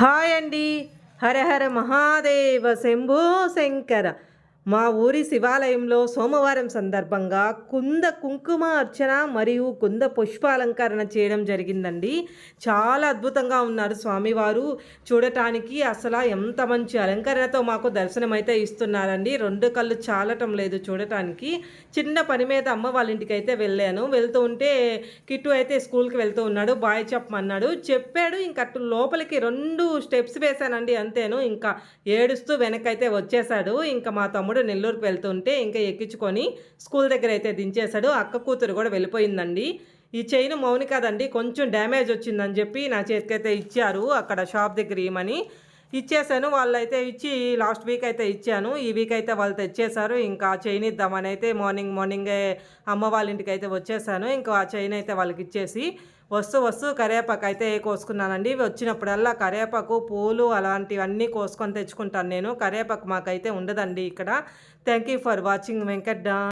Hi అండి. హరహర మహాదేవ శంభో శంకర. మా ఊరి శివాలయంలో సోమవారం సందర్భంగా కుంద కుంకుమ అర్చన మరియు కుంద పుష్పాలంకరణ చేయడం జరిగిందండి. చాలా అద్భుతంగా ఉన్నారు స్వామివారు. చూడటానికి అసలు ఎంత మంచి అలంకరణతో మాకు దర్శనం అయితే ఇస్తున్నారండి. రెండు కళ్ళు చాలటం లేదు చూడటానికి. చిన్న పని మీద అమ్మ వాళ్ళ ఇంటికి అయితే వెళ్ళాను. వెళ్తూ ఉంటే కిట్టు అయితే స్కూల్కి వెళ్తూ ఉన్నాడు. బాయ్ చెప్పమన్నాడు. చెప్పాడు. ఇంకా అటు లోపలికి రెండు స్టెప్స్ వేశానండి. అంతేను. ఇంకా ఏడుస్తూ వెనకైతే వచ్చేసాడు ఇంకా మా తమ్ముడు నెల్లూరుకి వెళ్తుంటే ఇంకా ఎక్కించుకొని స్కూల్ దగ్గర అయితే దించేశాడు. అక్క కూతురు కూడా వెళ్ళిపోయిందండి. ఈ చైన్ మౌని కాదండి కొంచెం డ్యామేజ్ వచ్చిందని చెప్పి నా చేతికైతే ఇచ్చారు అక్కడ షాప్ దగ్గర ఇవ్వమని ఇచ్చేసాను వాళ్ళు అయితే ఇచ్చి లాస్ట్ వీక్ అయితే ఇచ్చాను. ఈ వీక్ అయితే వాళ్ళు తెచ్చేశారు. ఇంకా చైన్ ఇద్దామని అయితే మార్నింగ్ మార్నింగే అమ్మ వాళ్ళ ఇంటికి అయితే వచ్చేసాను ఇంకా ఆ చైన్ అయితే వాళ్ళకి ఇచ్చేసి వస్తూ వస్తూ కరివేపాకు అయితే కోసుకున్నానండి. వచ్చినప్పుడల్లా కరివేపాకు పూలు అలాంటివన్నీ కోసుకొని తెచ్చుకుంటాను నేను. కరివేపాకు మాకైతే ఉండదండి ఇక్కడ. Thank you for watching Venkat.